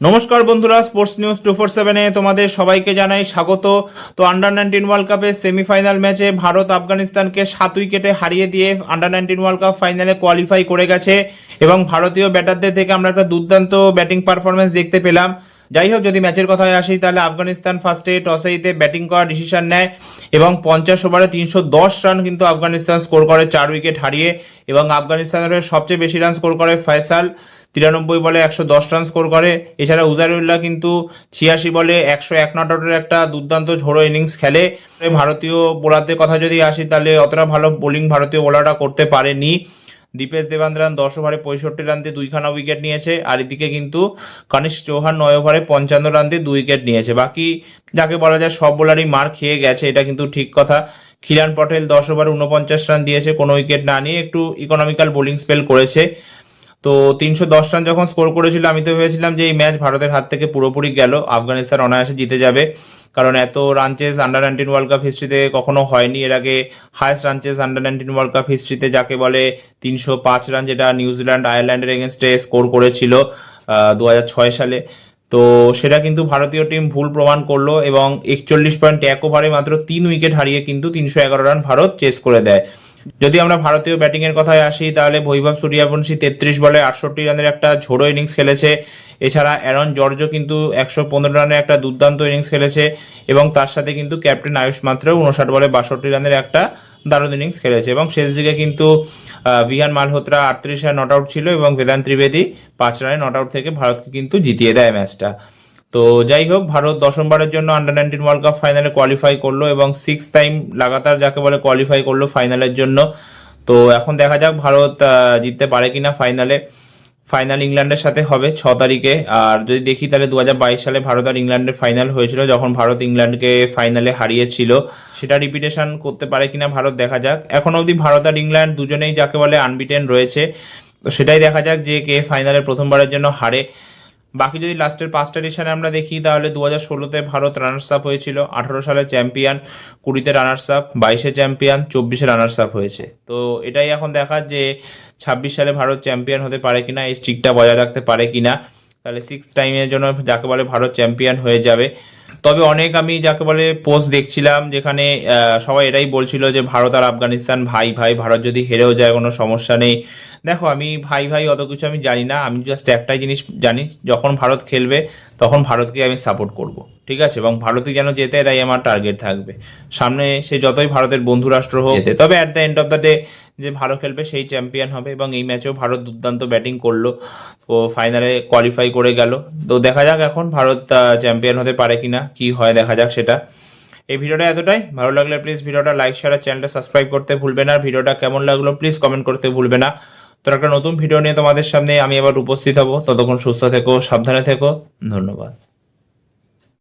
নমস্কার বন্ধুরা sports news two four সেভেনে তোমাদের সবাইকে জানাই স্বাগত। তো আন্ডার নাইনটিন ওয়ার্ল্ড কাপের সেমিফাইনাল ম্যাচে ভারত আফগানিস্তানকে সাত উইকেটে হারিয়ে দিয়ে আন্ডার নাইনটিন ওয়ার্ল্ড কাপ ফাইনালে কোয়ালিফাই করে গেছে এবং ভারতীয় ব্যাটারদের থেকে আমরা একটা দুর্দান্ত ব্যাটিং পারফরমেন্স দেখতে পেলাম। যাই হোক, যদি ম্যাচের কথায় আসি, তাহলে আফগানিস্তান ফার্স্টে টসে জিতে ব্যাটিং করার ডিসিশন নেয় এবং পঞ্চাশ ওভারে তিনশো দশ রান কিন্তু আফগানিস্তান স্কোর করে, চার উইকেট হারিয়ে এবং আফগানিস্তানের সবচেয়ে বেশি রান স্কোর করে ফয়সাল। তিরানব্বই বলে একশো দশ রান স্কোর করে। এছাড়া উজারুল্লাহ কিন্তু ছিয়াশি বলে একশো এক নট আউটের একটা দুর্দান্ত ঝোড়ো ইনিংস খেলে। ভারতীয় বোলারদের কথা যদি আসি, তাহলে অতটা ভালো বোলিং ভারতীয় বোলাররা করতে পারেনি। দীপেশ দেবান্দ্রান দশ ওভারে পঁয়ষট্টি রান দিয়ে দুইখানা উইকেট নিয়েছে, আর এদিকে কিন্তু কনিষ্ক চৌহান নয় ওভারে পঞ্চান্ন রান দিয়ে দুই উইকেট নিয়েছে। বাকি যাকে বলা যায় সব বোলারই মার খেয়ে গেছে, এটা কিন্তু ঠিক কথা। খিলান পটেল দশ ওভারে উনপঞ্চাশ রান দিয়েছে, কোনো উইকেট না নিয়ে একটু ইকোনমিক্যাল বোলিং স্পেল করেছে। তো তিনশো দশ রান যখন স্কোর করেছিল, আমি তো ভেবেছিলাম যে এই ম্যাচ ভারতের হাত থেকে পুরোপুরি গেল। আফগানিস্তান অনায়াসে জিতে যাবে। কারণ এত run chase under nineteen world cup হিস্ট্রিতে কখনো হয়নি। এর আগে highest run chase under nineteen world cup হিস্ট্রিতে যাকে বলে তিনশো পাঁচ রান যেটা নিউজিল্যান্ড আয়ারল্যান্ডের এগেনস্টে স্কোর করেছিল দু সালে। তো সেটা কিন্তু ভারতীয় টিম ভুল প্রমাণ করল এবং একচল্লিশ পয়েন্ট এক ওভারে মাত্র তিন উইকেট হারিয়ে কিন্তু তিনশো এগারো রান ভারত চেস করে দেয়। যদি আমরা ভারতীয় ব্যাটিং এর কথায় আসি, তাহলে বৈভব সূর্যবংশী তেত্রিশ বলে আটষট্টি রানের একটা ঝোড়ো ইনিংস খেলেছে। এছাড়া অ্যারন জর্জও কিন্তু একশো পনেরো রানের একটা দুর্দান্ত ইনিংস খেলেছে এবং তার সাথে কিন্তু ক্যাপ্টেন আয়ুষ মাত্র উনষাট বলে বাষট্টি রানের একটা দারুণ ইনিংস খেলেছে। এবং শেষ দিকে কিন্তু বিহান মালহোত্রা আটত্রিশ রান নট আউট ছিল এবং বেদান্ত ত্রিবেদী পাঁচ রানে নট আউট থেকে ভারতকে কিন্তু জিতিয়ে দেয় ম্যাচটা। তো যাই হোক, ভারত দশমবারের জন্য আন্ডার নাইনটিন ওয়ার্ল্ড কাপ ফাইনালে কোয়ালিফাই করল এবং সিক্স টাইম লাগাতার যাকে বলে কোয়ালিফাই করল ফাইনালের জন্য। তো এখন দেখা যাক ভারত জিততে পারে কিনা ফাইনালে ফাইনাল ইংল্যান্ডের সাথে হবে ছ তারিখে। আর যদি দেখি তাহলে দু হাজার বাইশ সালে ভারত আর ইংল্যান্ডের ফাইনাল হয়েছিল, যখন ভারত ইংল্যান্ডকে ফাইনালে হারিয়েছিল। সেটা রিপিটেশন করতে পারে কিনা ভারত দেখা যাক। এখন অবধি ভারত আর ইংল্যান্ড দুজনেই যাকে বলে আনবিটেন রয়েছে। তো সেটাই দেখা যাক যে কে ফাইনালে প্রথমবারের জন্য হারে। বাকি যদি লাস্টের পাঁচটা এডিশনে আমরা দেখি, তাহলে দু হাজার ষোলোতে ভারত রানার্স আপ হয়েছিল, আঠারো সালে চ্যাম্পিয়ন কুড়িতে রানার্স আপ বাইশে চ্যাম্পিয়ন চব্বিশে রানার্স আপ হয়েছে। তো এটাই এখন দেখার যে ছাব্বিশ সালে ভারত চ্যাম্পিয়ন হতে পারে কিনা, এই স্ট্রিকটা বজায় রাখতে পারে কিনা। তাহলে সিক্স টাইমের জন্য যাকে বলে ভারত চ্যাম্পিয়ন হয়ে যাবে। তবে অনেক আমি যাকে বলে পোস্ট দেখছিলাম, যেখানে সবাই এটাই বলছিল যে ভারত আর আফগানিস্তান ভাই ভাই, ভারত যদি হেরেও যায়, কোনো সমস্যা নেই। দেখো আমি ভাই ভাই অত কিছু আমি জানি না আমি জাস্ট একটাই জিনিস জানি যখন ভারত খেলবে তখন ভারতকে আমি সাপোর্ট করব ঠিক আছে? এবং ভারতই যেন যেতে এটাই আমার টার্গেট থাকবে। সামনে সে যতই ভারতের বন্ধু রাষ্ট্র হোক। তবে at the end of the day যে ভালো খেলবে সেই চ্যাম্পিয়ন হবে এবং এই ম্যাচেও ভারত দুর্দান্ত ব্যাটিং করল তো ফাইনালে কোয়ালিফাই করে গেল। তো দেখা যাক এখন ভারত চ্যাম্পিয়ন হতে পারে কিনা কি হয় দেখা যাক সেটা। এই ভিডিওটা এতটাই। ভালো লাগলে প্লিজ ভিডিওটা লাইক শেয়ার আর চ্যানেলটা সাবস্ক্রাইব করতে ভুলবে না। ভিডিওটা কেমন লাগল প্লিজ কমেন্ট করতে ভুলবে না। তো একটা নতুন ভিডিও নিয়ে তোমাদের সামনে আমি আবার উপস্থিত হব। ততক্ষণ সুস্থ থেকো, সাবধানে থেকো। ধন্যবাদ।